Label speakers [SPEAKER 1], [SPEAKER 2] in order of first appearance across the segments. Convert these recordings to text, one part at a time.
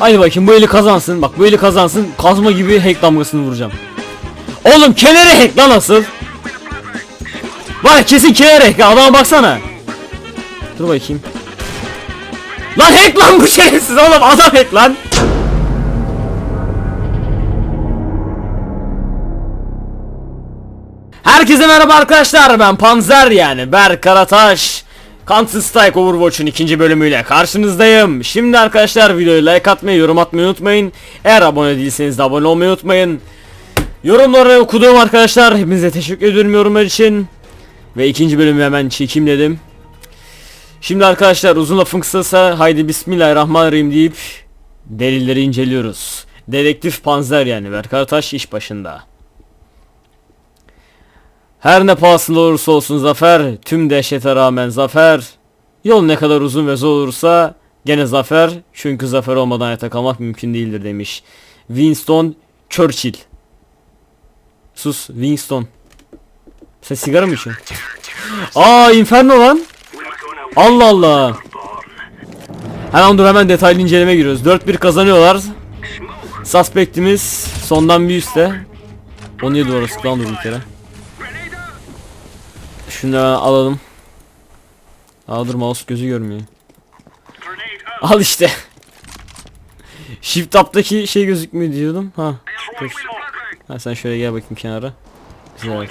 [SPEAKER 1] Hadi bakayım bu eli kazansın. Bak bu eli kazansın. Kazma gibi hack damgasını vuracağım. Oğlum kenara hack lan asıl. Var kesin kenara hack. Adama baksana. Dur bakayım. Lan hack lan bu şerefsiz oğlum adam hack lan. Herkese merhaba arkadaşlar ben Panzer yani Berk Karataş Counter Strike Overwatch'un ikinci bölümüyle karşınızdayım. Şimdi arkadaşlar videoyu like atmayı yorum atmayı unutmayın. Eğer abone değilseniz de abone olmayı unutmayın. Yorumları okudum arkadaşlar hepinize teşekkür ediyorum yorumlar için. Ve ikinci bölümü hemen çekeyim dedim Şimdi arkadaşlar uzun lafın kısası haydi bismillahirrahmanirrahim deyip Delilleri inceliyoruz. Dedektif Panzer yani Berk Karataş iş başında her ne pahasında olursa olsun zafer, tüm dehşete rağmen zafer. Yol ne kadar uzun ve zor olursa gene zafer. Çünkü zafer olmadan hayatta kalmak mümkün değildir demiş. Winston Churchill. Sus Winston. Sen sigara mı içiyorsun? Aa Inferno lan. Allah Allah. Hemen dur hemen detaylı inceleme giriyoruz. 4-1 kazanıyorlar. Suspectimiz sondan bir üstte. 17 orası lan dur bir kere. Şunu da alalım. Aa dur mouse gözü görmüyor. Al işte. Shift up'taki şey gözükmüyor diyordum. Ha. Ha sen şöyle gel bakayım kenara. Güzel.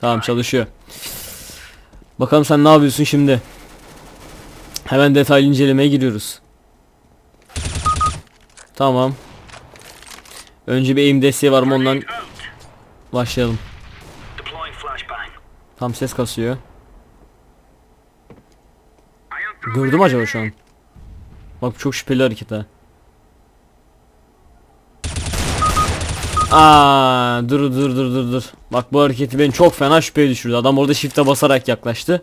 [SPEAKER 1] Tamam çalışıyor. Bakalım sen ne yapıyorsun şimdi? Hemen detaylı incelemeye giriyoruz. Tamam. Önce bir aim desteği var mı ondan başlayalım. Tam ses kasıyor. Gördü mü acaba şu an? Bak çok şüpheli hareket ha. Aa, dur dur dur dur dur. Bak bu hareketi beni çok fena şüpheye düşürdü. Adam orada shift'e basarak yaklaştı.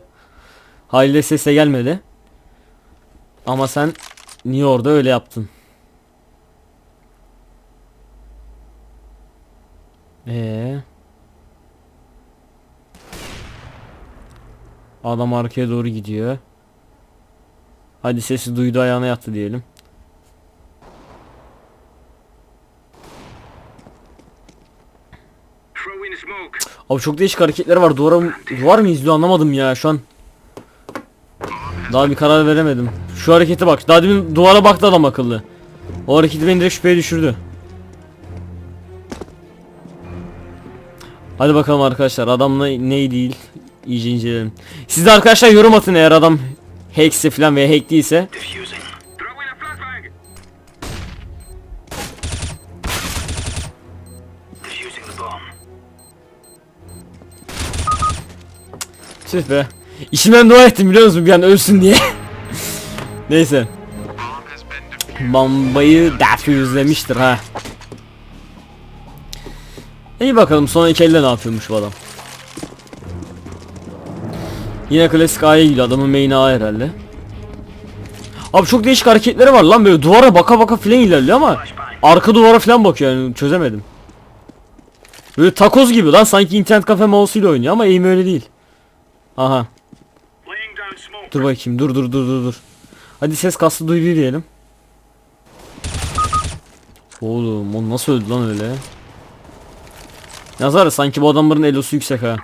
[SPEAKER 1] Haliyle sese gelmedi. Ama sen niye orada öyle yaptın? Ee. Adam arkaya doğru gidiyor. Hadi sesi duydu ayağına yattı diyelim. Abi çok değişik hareketleri var. Duvara duvar mı izliyor anlamadım ya şu an. Daha bir karar veremedim. Şu harekete bak. Daha demin duvara baktı adam akıllı. O hareketi beni direkt şüpheye düşürdü. Hadi bakalım arkadaşlar adam ne, ne değil iyice inceleyelim. Siz de arkadaşlar yorum atın eğer adam hackse falan veya hack değilse. Tüh be. İşimden dua ettim biliyor musun bir an ölsün diye. Neyse. Bombayı defüzlemiştir ha. İyi bakalım son iki elde ne yapıyormuş bu adam. Yine klasik A'ya gidiyor adamın main A herhalde. Abi çok değişik hareketleri var lan böyle duvara baka baka filan ilerliyor ama arka duvara filan bakıyor yani çözemedim. Böyle takoz gibi lan sanki internet kafe mouse ile oynuyor ama aim öyle değil. Aha dur bakayım dur dur dur dur dur. Hadi ses kastı duydu diyelim. Oğlum o nasıl öldü lan öyle? Yazar sanki bu adamların elosu yüksek ha.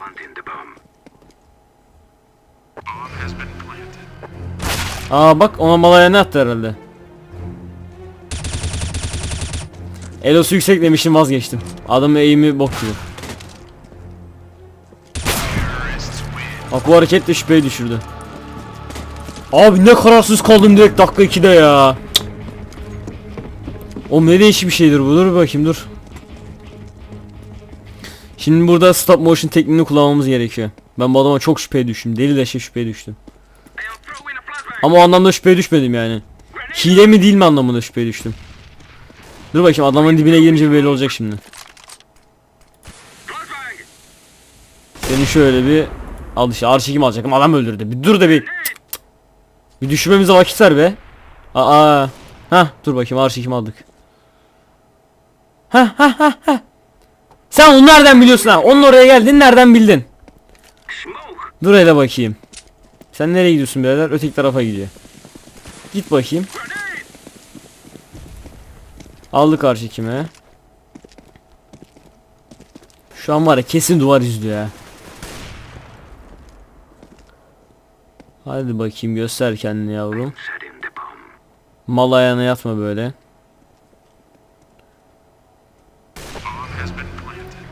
[SPEAKER 1] Aa bak ona malaya ne attı herhalde. Elosu yüksek demişim vazgeçtim. Adamın eğimi bok gibi. Bak bu hareket de şüpheye düşürdü. Abi ne kararsız kaldım direkt dakika 2'de ya. Cık. Oğlum ne değişik bir şeydir bu dur bakayım dur. Şimdi burada stop motion tekniğini kullanmamız gerekiyor. Ben bu adama çok şüpheye düştüm. Deli de şey şüpheye düştüm. Ama o anlamda şüpheye düşmedim yani. Hile mi değil mi anlamında şüpheye düştüm. Dur bakayım adamın dibine girince belli olacak şimdi. Seni şöyle bir al işte ağır çekim alacak ama adam öldürdü. Bir dur da bir bir düşünmemize vakit ver be. Aa. Ha dur bakayım ağır çekim aldık. Ha ha ha ha. Sen onu nereden biliyorsun ha? Onun oraya geldin nereden bildin? Dur hele bakayım. Sen nereye gidiyorsun birader? Öteki tarafa gidiyor. Git bakayım. Aldı karşı kime? Şu an var ya kesin duvar izliyor ya. Hadi bakayım göster kendini yavrum. Mal ayağına yatma böyle.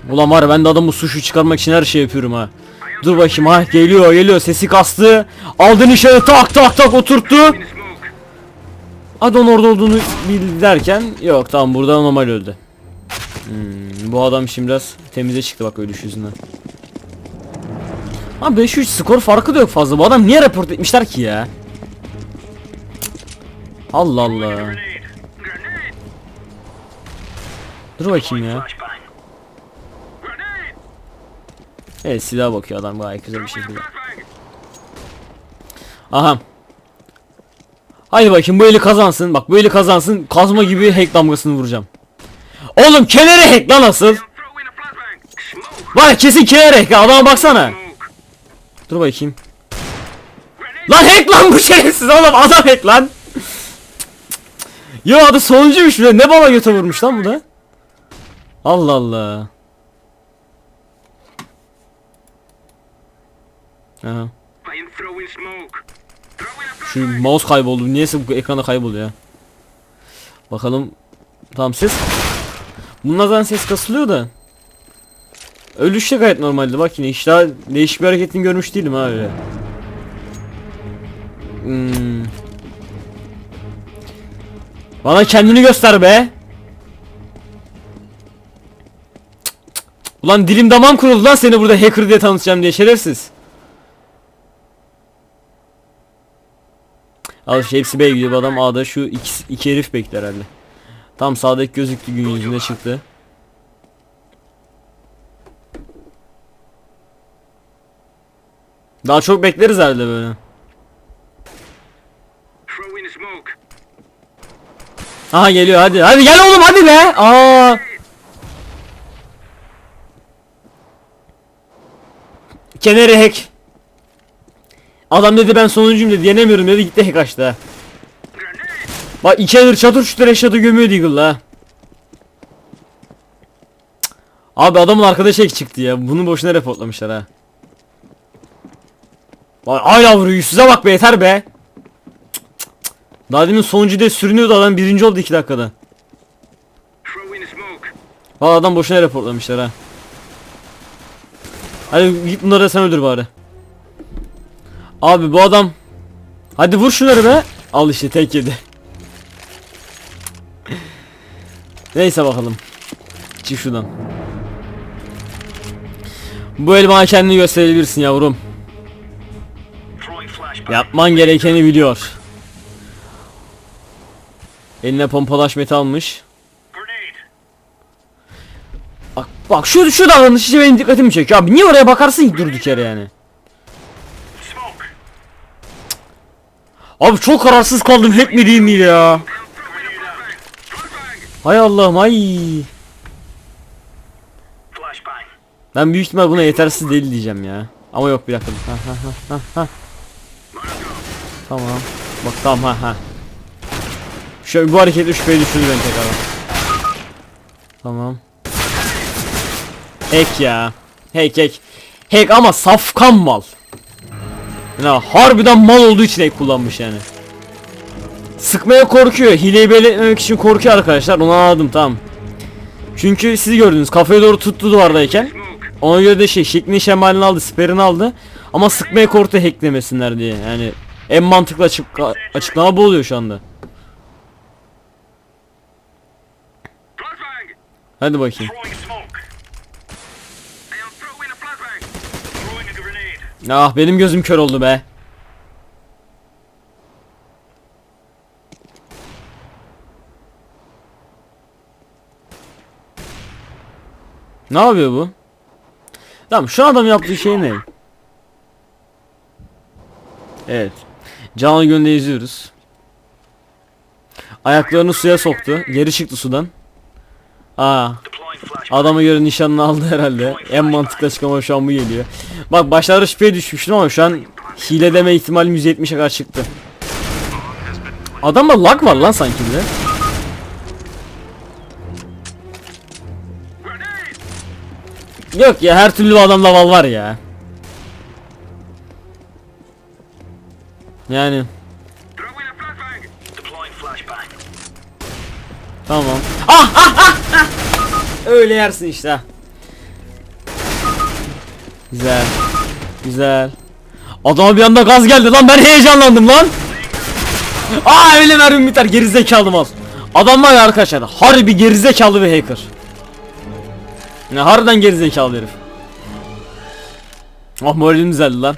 [SPEAKER 1] Ulan var ya ben de adamı suçu çıkarmak için her şey yapıyorum ha. Dur bakayım ha geliyor geliyor sesi kastı. Aldı nişanı tak tak tak oturttu. Adon orada olduğunu bil derken yok tamam burada normal öldü. Hmm, bu adam şimdi biraz temize çıktı bak ölüş yüzünden. Ama 5-3 skor farkı da yok fazla. Bu adam niye report etmişler ki ya? Allah Allah. Dur bakayım ya. Evet silah bakıyor adam gayet güzel bir şekilde. Aha. Hadi bakayım bu eli kazansın. Bak bu eli kazansın. Kazma gibi hack damgasını vuracağım. Oğlum kenara hack lan asıl. Var kesin kenara hack. Adama baksana. Dur bakayım. Lan hack lan bu şerefsiz oğlum adam hack lan. Yo adı sonuncuymuş bile ne bana göte vurmuş lan bu da. Allah Allah. Şu mouse kayboldu. Niyeyse bu ekranda kayboluyor. Bakalım. Tamam ses. Bundan zaten ses kasılıyor da. Ölüş de gayet normaldi. Bak yine hiç daha değişik bir hareketini görmüş değilim ha öyle. Hmm. Bana kendini göster be. Ulan dilim damam kuruldu lan seni burada hacker diye tanıtacağım diye şerefsiz. Al işte hepsi B'ye gidiyor adam A'da şu iki, iki herif bekler herhalde. Tam sağdaki gözüktü gün yüzüne çıktı. Daha çok bekleriz herhalde böyle. Aha geliyor hadi. Hadi gel oğlum hadi be. Aa. Kenarı hack. Adam dedi ben sonuncuyum dedi yenemiyorum dedi gitti hack açtı ha.
[SPEAKER 2] Grenade.
[SPEAKER 1] Bak iki alır çatır çutur eşyadı gömüyor Deagle ha. Abi adamın arkadaşı hack çıktı ya. Bunu boşuna reportlamışlar ha. Vay hala vuruyor yüzsüze bak be yeter be. Daha demin sonuncu diye sürünüyordu adam birinci oldu iki dakikada. Valla adam boşuna reportlamışlar ha. Hadi git bunları da sen öldür bari. Abi bu adam Hadi vur şunları be. Al işte tek yedi. Neyse bakalım. Çık şuradan. Bu el bana kendini gösterebilirsin yavrum. Yapman gerekeni biliyor. Eline pompalaş meti almış. Bak bak şu şu davranış işte benim dikkatimi çekiyor abi. Niye oraya bakarsın ki durduk yere yani? Abi çok kararsız kaldım hack mi değil mi ya? Hay Allah'ım ay. Ben büyük ihtimal buna yetersiz değil diyeceğim ya. Ama yok bir dakika. Ha ha ha ha. Tamam. Bak tamam ha ha. Şöyle bu hareketle şüpheye düşürdü beni tekrardan. Tamam. Hack ya. Hack hack. Hack ama safkan mal. Ya harbiden mal olduğu için hack kullanmış yani. Sıkmaya korkuyor. Hileyi belirtmemek için korkuyor arkadaşlar. Onu anladım tamam. Çünkü siz gördünüz kafaya doğru tuttu duvardayken. Ona göre de şey şeklini şemalini aldı, siperini aldı. Ama sıkmaya korktu hacklemesinler diye. Yani en mantıklı açık açıklama bu oluyor şu anda. Hadi bakayım. Ah benim gözüm kör oldu be. Ne yapıyor bu? Tamam şu adam yaptığı şey ne? Evet. Canlı gönlü izliyoruz. Ayaklarını suya soktu. Geri çıktı sudan. Aa. Adama göre nişanını aldı herhalde. En mantıklı açıklama şu an bu geliyor. Bak başlarda şüpheye düşmüştüm ama şu an hile deme ihtimalim 170'e kadar çıktı. Adamda lag var lan sanki de. Yok ya her türlü adamda val var ya. Yani. Tamam. Ah ah ah ah. Öyle yersin işte. Güzel. Güzel. Adama bir anda gaz geldi lan ben heyecanlandım lan. Aa öyle mermim biter gerizekalı mal. Adam var ya arkadaşlar harbi gerizekalı bir hacker. Ne harbiden gerizekalı herif. Ah moralim düzeldi lan.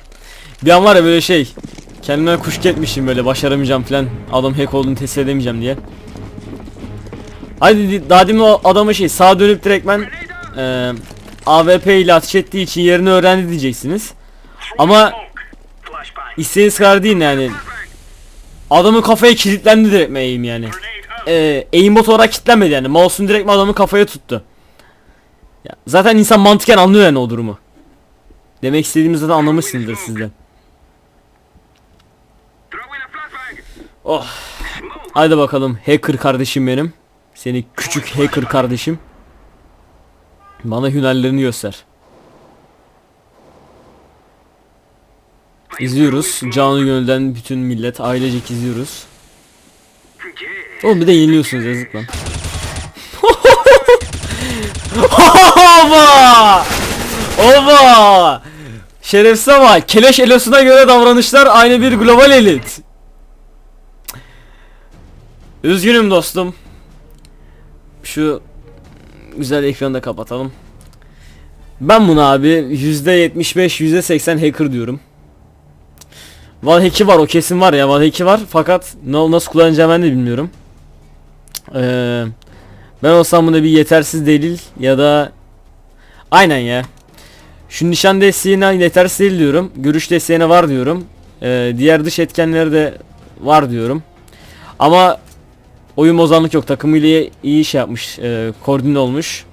[SPEAKER 1] Bir an var ya böyle şey Kendimden kuşku etmişim böyle başaramayacağım falan Adam hack olduğunu test edemeyeceğim diye Haydi di- daha demin adama şey sağa dönüp direktmen e, AWP ile ateş ettiği için yerini öğrendi diyeceksiniz Ama isteğiniz kadar değil yani. Adamın kafaya kilitlendi direktmen aim yani
[SPEAKER 2] Grenade out.
[SPEAKER 1] e, aimbot olarak kilitlenmedi yani mouse'un direktmen adamın kafaya tuttu ya, Zaten insan mantıken anlıyor yani o durumu Demek istediğimizi zaten anlamışsınızdır sizden. Oh. Haydi bakalım hacker kardeşim benim. Seni küçük hacker kardeşim. Bana hünerlerini göster. İzliyoruz. Canı gönülden bütün millet ailecek izliyoruz. Oğlum bir de yeniliyorsunuz yazık lan. Oba! Oba! Şerefsiz ama keleş elosuna göre davranışlar aynı bir global elit. Üzgünüm dostum. Şu güzel ekranı da kapatalım. Ben bunu abi %75 %80 hacker diyorum. Van hack'i var o kesin var ya Van hack'i var fakat nasıl kullanacağım ben de bilmiyorum. Ee, ben olsam buna bir yetersiz delil ya da aynen ya. Şu nişan desteğine yetersiz değil diyorum. Görüş desteğine var diyorum. Ee, diğer dış etkenlere de var diyorum. Ama oyun bozanlık yok. Takımıyla iyi şey yapmış. E, koordine olmuş.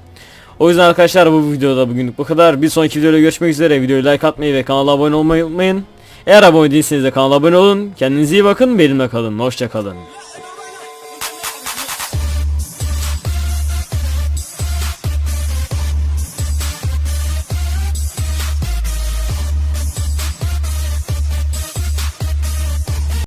[SPEAKER 1] O yüzden arkadaşlar bu videoda bugünlük bu kadar. Bir sonraki videoda görüşmek üzere. Videoyu like atmayı ve kanala abone olmayı unutmayın. Eğer abone değilseniz de kanala abone olun. Kendinize iyi bakın. Benimle kalın. Hoşça kalın.